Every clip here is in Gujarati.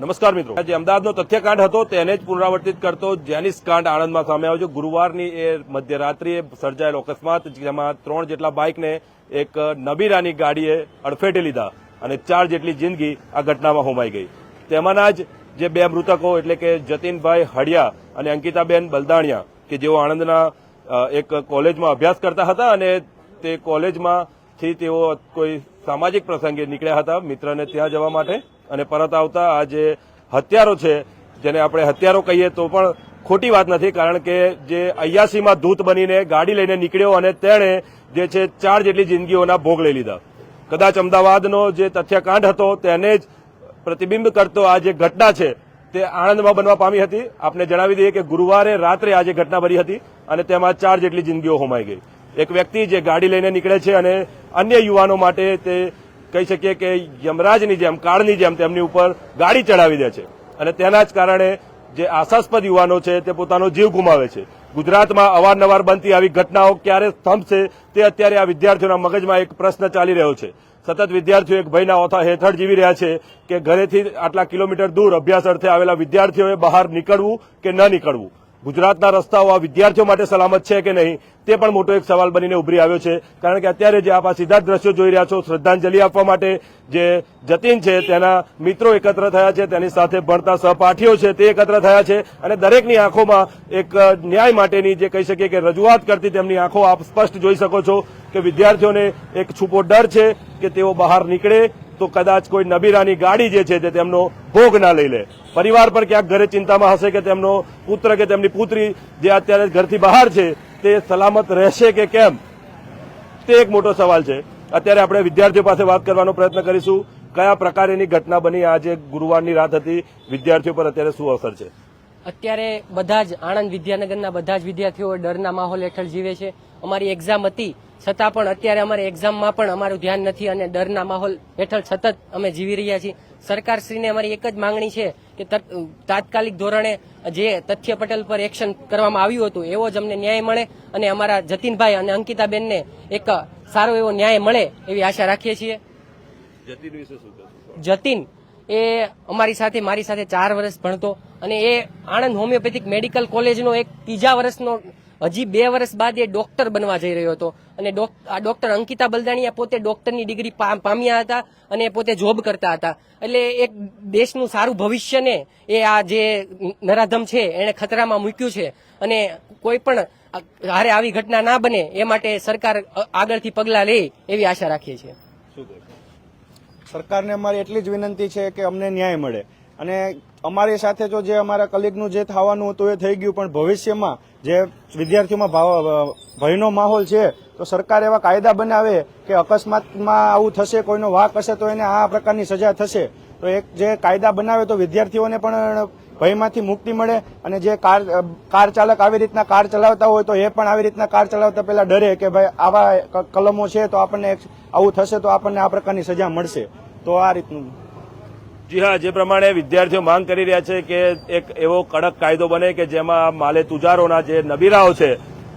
નમસ્કાર મિત્રો. જે અમદાવાદનો તથ્યકાંડ હતો, તેને જ પુનરાવર્તિત કરતો જેનિસ કાંડ આણંદમાં સામે આવ્યો છે. ગુરુવારની એ મધ્યરાત્રિએ સર્જાયેલો અકસ્માત, જેમાં ત્રણ જેટલા બાઇકને એક નબીરાની ગાડીએ અડફેટે લીધા અને ચાર જેટલી જિંદગી આ ઘટનામાં હોમાઈ ગઈ. તેમાંના જ જે બે મૃતકો, એટલે કે જતીનભાઈ હડિયા અને અંકિતાબેન બલદાણિયા, કે જેઓ આણંદના એક કોલેજમાં અભ્યાસ કરતા હતા અને તે કોલેજમાંથી તેઓ કોઈ સામાજિક પ્રસંગે નીકળ્યા હતા, મિત્રને ત્યાં જવા માટે. અને પરત આવતા આ જે હત્યારો છે, જેને આપણે હત્યારો કહીએ તો પણ ખોટી વાત નથી, કારણ કે જે અયાસીમાં દૂત બનીને ગાડી લઈને નીકળ્યો અને તેણે જે છે ચાર જેટલી જિંદગીઓના ભોગ લઈ લીધા. કદાચ અમદાવાદનો જે તથ્યકાંડ હતો તેને જ પ્રતિબિંબ કરતો આ જે ઘટના છે, તે આણંદમાં બનવા પામી હતી. આપને જણાવી દઈએ કે ગુરુવારે રાત્રે આ જે ઘટના બની હતી અને તેમાં ચાર જેટલી જિંદગીઓ હોમાઈ ગઈ. એક વ્યક્તિ જે ગાડી લઈને નીકળે છે અને અન્ય યુવાનો માટે તે કહી શકીએ કે યમરાજની જેમ, કાળની જેમ તેમની ઉપર ગાડી ચડાવી દે છે. અને તેના જ કારણે જે આશાસ્પદ યુવાનો છે તે પોતાનો જીવ ગુમાવે છે. ગુજરાતમાં અવારનવાર બનતી આવી ઘટનાઓ ક્યારે થંભશે તે અત્યારે આ વિદ્યાર્થીઓના મગજમાં એક પ્રશ્ન ચાલી રહ્યો છે. સતત વિદ્યાર્થીઓ એક ભયના ઓથા હેઠળ જીવી રહ્યા છે કે ઘરેથી આટલા કિલોમીટર દૂર અભ્યાસ અર્થે આવેલા વિદ્યાર્થીઓએ બહાર નીકળવું કે ન નીકળવું. ગુજરાતના રસ્તાઓ આ વિદ્યાર્થીઓ માટે સલામત છે કે નહીં, તે પણ મોટો એક સવાલ બનીને ઉભરી આવ્યો છે. કારણ કે અત્યારે જે આપ આ સીધા દ્રશ્યો જોઈ રહ્યા છો, શ્રદ્ધાંજલિ આપવા માટે જે જતીન છે, તેના મિત્રો એકત્ર થયા છે, તેની સાથે ભણતા સહપાઠીઓ છે, તે એકત્ર થયા છે અને દરેકની આંખોમાં એક ન્યાય માટેની જે કહી શકીએ કે રજૂઆત કરતી તેમની આંખો આપ સ્પષ્ટ જોઈ શકો છો કે વિદ્યાર્થીઓને એક છૂપો ડર છે કે તેઓ બહાર નીકળે તો કદાચ કોઈ નબીરાની ગાડી જે છે તે તેમનો ભોગ ના લઈ લે. પરિવાર પર ક્યાંક ઘરે ચિંતામાં હશે કે તેમનો પુત્ર કે તેમની પુત્રી જે અત્યારે ઘરથી બહાર છે, તે સલામત રહેશે કે કેમ? તે એક મોટો સવાલ છે. અત્યારે આપણે વિદ્યાર્થીઓ પાસે વાત કરવાનો પ્રયત્ન કરીશું. કયા પ્રકારેની ઘટના બની? આજે ગુરુવારની રાત હતી. વિદ્યાર્થીઓ પર અત્યારે શું અસર છે? અત્યારે બધા જ આણંદ વિદ્યાનગરના બધા જ વિદ્યાર્થીઓ ડરના માહોલ હેઠળ જીવે છે. અમારી એક્ઝામ હતી. છતાં પણ અત્યારે અમારે એક્ઝામમાં પણ અમારું ધ્યાન નથી અને ડરના માહોલ હેઠળ સતત અમે જીવી રહ્યા છીએ સરકારશ્રીને અમારી એક જ માંગણી છે કે તત- તાત્કાલિક ધોરણે જે તથ્ય પટેલ પર એક્શન કરવામાં આવ્યું હતું એવો જ અમને ન્યાય મળે અને અમારા જતીનભાઈ અને અંકિતાબેનને એક સારો એવો ન્યાય મળે એવી આશા રાખીએ છીએ? જતીન એ અમારી સાથે મારી સાથે ચાર વર્ષ ભણતો અને એ આણંદ હોમિયોપેથિક મેડિકલ કોલેજનો એક ત્રીજા વર્ષનો હજી બે વર્ષ બાદ એ ડોક્ટર બનવા જઈ રહ્યો હતો. અને આ ડોક્ટર અંકિતા બલદાણીયા પોતે ડોક્ટરની ડિગ્રી પામ્યા હતા અને પોતે જોબ કરતા હતા. એટલે એક દેશનું સારું ભવિષ્યને એ આ જે નરાધમ છે એને ખતરામાં મૂક્યું છે. અને કોઈ પણ હારે આવી ઘટના ના બને એ માટે સરકાર આગળથી પગલાં લે એવી આશા રાખીએ છીએ? સરકારને અમારી એટલી જ વિનંતી છે કે અમને ન્યાય મળે. અને અમારી સાથે જો જે અમારા કલીગનું જે થવાનું હતું એ થઈ ગયું, પણ ભવિષ્યમાં જે વિદ્યાર્થીઓમાં ભયનો માહોલ છે, તો સરકાર એવા કાયદા બનાવે કે અકસ્માતમાં આવું થશે, કોઈનો વાક હશે, તો એને આ પ્રકારની સજા થશે. તો એક જે કાયદા બનાવે તો વિદ્યાર્થીઓને પણ ભયમાંથી મુક્તિ મળે અને જે કાર કાર ચાલક આવી રીતના કાર ચલાવતા હોય તો એ પણ આવી રીતના કાર ચલાવતા પહેલા ડરે કે ભાઈ આવા કલમો છે તો આપણને આવું થશે તો આપણને આ પ્રકારની સજા મળશે. તો આ રીતનું જી હા, જે પ્રમાણે વિદ્યાર્થીઓ માંગ કરી રહ્યા છે કે એક એવો કડક કાયદો બને કે જેમાં માલે તુજારોના જે નબીરાઓ છે,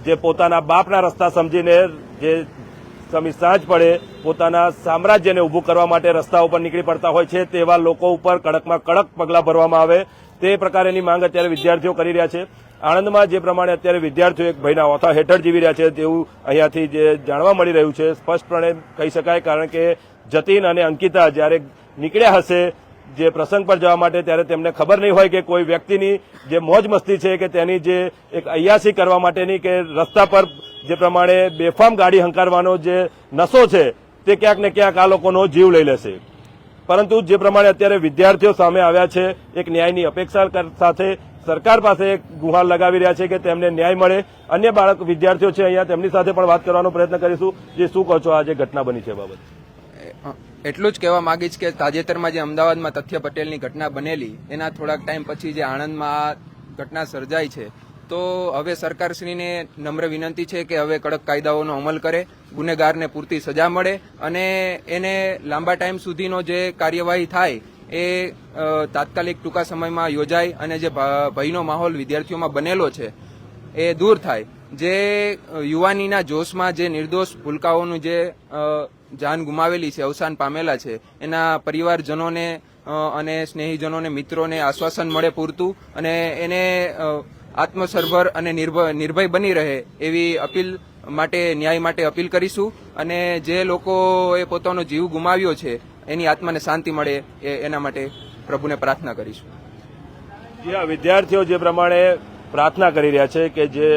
જે પોતાના બાપના રસ્તા સમજીને જે સમી સાંજ પડે પોતાના સામ્રાજ્યને ઊભું કરવા માટે રસ્તા ઉપર નીકળી પડતા હોય છે, તેવા લોકો ઉપર કડકમાં કડક પગલાં ભરવામાં આવે. તે પ્રકારેની માંગ અત્યારે વિદ્યાર્થીઓ કરી રહ્યા છે. આણંદમાં જે પ્રમાણે અત્યારે વિદ્યાર્થીઓ એક ભયના ઓથા હેઠળ જીવી રહ્યા છે, તેવું અહીંયાથી જે જાણવા મળી રહ્યું છે. સ્પષ્ટપણે કહી શકાય, કારણ કે જતીન અને અંકિતા જ્યારે નીકળ્યા હશે જે પ્રસંગ પર જવા માટે ત્યારે તેમને ખબર નહીં હોય કે કોઈ વ્યક્તિની જે મોજ મસ્તી છે કે તેની જે એક અયાસી કરવા માટેની કે રસ્તા પર જે પ્રમાણે બેફામ ગાડી હંકારવાનો જે નશો છે, તે ક્યાંક ને ક્યાંક આ લોકોનો જીવ લઈ લેશે. પરંતુ જે પ્રમાણે અત્યારે વિદ્યાર્થીઓ સામે આવ્યા છે, એક ન્યાયની અપેક્ષા સાથે સરકાર પાસે એક ગુહાર લગાવી રહ્યા છે કે તેમને ન્યાય મળે. અન્ય બાળક વિદ્યાર્થીઓ છે, અહીંયા તેમની સાથે પણ વાત કરવાનો પ્રયત્ન કરીશું. જે શું કહો છો આ જે ઘટના બની છે બાબત? એટલું જ કહેવા માંગીશ કે તાજેતરમાં જે અમદાવાદમાં તથ્ય પટેલની ઘટના બનેલી, એના થોડાક ટાઈમ પછી જે આણંદમાં ઘટના સર્જાઈ છે, તો હવે સરકારશ્રીને નમ્ર વિનંતી છે કે હવે કડક કાયદાઓનો અમલ કરે, ગુનેગારને પૂરતી સજા મળે અને એને લાંબા ટાઈમ સુધીનો જે કાર્યવાહી થાય એ તાત્કાલિક ટૂંકા સમયમાં યોજાય અને જે ભયનો માહોલ વિદ્યાર્થીઓમાં બનેલો છે, એ દૂર થાય. જે યુવાનીના જોશમાં જે નિર્દોષ ભૂલકાઓનું જે જાન ગુમાવેલી છે, અવસાન પામેલા છે. એના પરિવારજનોને અને સ્નેહીજનોને, મિત્રોને આશ્વાસન મળે પૂરતું અને એને આત્મસર્ભર અને નિર્ભય બની રહે એવી અપીલ માટે, ન્યાય માટે અપીલ કરીશું. અને જે લોકોએ પોતાનો જીવ ગુમાવ્યો છે, એની આત્માને શાંતિ મળે એના માટે પ્રભુને પ્રાર્થના કરીશું. જી આ વિદ્યાર્થીઓ જે પ્રમાણે પ્રાર્થના કરી રહ્યા છે કે જે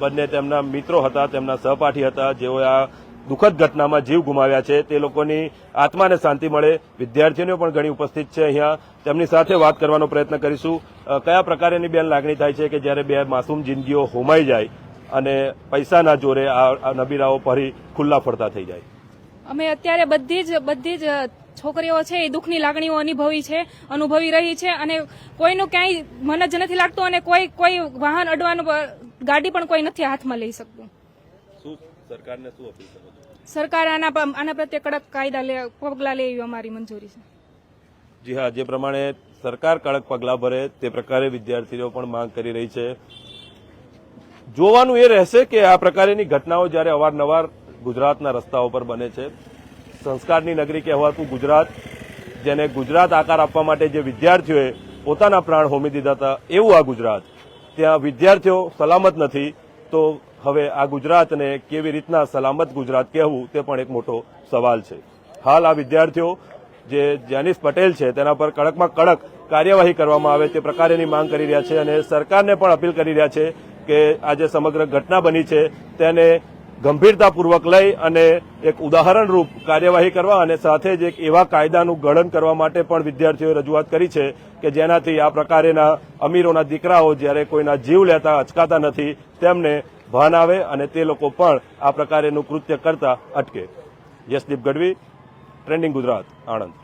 બંને તેમના મિત્રો હતા, તેમના સહપાઠી હતા જેઓ આ દુઃખદ ઘટનામાં જીવ ગુમાવ્યા છે. તે લોકોની આત્માને શાંતિ મળે. વિદ્યાર્થીઓને પણ ઘણી ઉપસ્થિત છે અહીંયા. તેમની સાથે વાત કરવાનો પ્રયત્ન કરીશું. કયા પ્રકારની બેન લાગણી થાય છે કે જ્યારે બે માસૂમ જિંદગીઓ હોમાઈ જાય અને પૈસાના જોરે આ નબીરાઓ ફરી ખુલ્લા ફરતા થઈ જાય? અમે અત્યારે બધી જ બધી જ છોકરીઓ છે એ દુઃખની લાગણીઓ અનુભવી છે અનુભવી રહી છે અને કોઈનું ક્યાંય મન જ નથી લાગતું અને કોઈ કોઈ વાહન અડવાનું ગાડી પણ કોઈ નથી હાથમાં લઈ શકતું. શું સરકારને શું અપીલ કરો છો? સરકાર આના આના પ્રત્યે કડક કાયદા લે પગલાં લે એવી અમારી મંજૂરી છે. જી હા જે પ્રમાણે સરકાર કડક પગલાં ભરે તે પ્રકારે વિદ્યાર્થીઓ પણ માંગ કરી રહી છે. જોવાનું એ રહેશે કે આ પ્રકારની ઘટનાઓ જ્યારે અવારનવાર ગુજરાતના રસ્તાઓ પર બને છે. સંસ્કારની નગરી કહેવાતું ગુજરાત જેને ગુજરાત આકાર આપવા માટે જે વિદ્યાર્થીઓએ પોતાના પ્રાણ હોમી દીધા હતા એવું આ ગુજરાત. ત્યાં વિદ્યાર્થીઓ સલામત નથી તો હવે આ ગુજરાતને કેવી રીતના સલામત ગુજરાત કહેવું તે પણ એક મોટો સવાલ છે. હાલ આ વિદ્યાર્થીઓ જે જેનિસ પટેલ છે તેના પર કડકમાં કડક કાર્યવાહી કરવામાં આવે તે પ્રકારેની માંગ કરી રહ્યા છે અને સરકારને પણ અપીલ કરી રહ્યા છે કે આ જે સમગ્ર ઘટના બની છે તેને ગંભીરતાપૂર્વક લઈ અને એક ઉદાહરણરૂપ કાર્યવાહી કરવા અને સાથે જ એક એવા કાયદાનું ગણન કરવા માટે પણ વિદ્યાર્થીઓએ રજૂઆત કરી છે કે જેનાથી આ પ્રકારેના અમીરોના દીકરાઓ જ્યારે કોઈના જીવ લેતા અચકાતા નથી, તેમને ભાન આવે અને તે લોકો પણ આ પ્રકારેનું કૃત્ય કરતા અટકે. યશદીપ ગઢવી, ટ્રેન્ડિંગ ગુજરાત, આણંદ.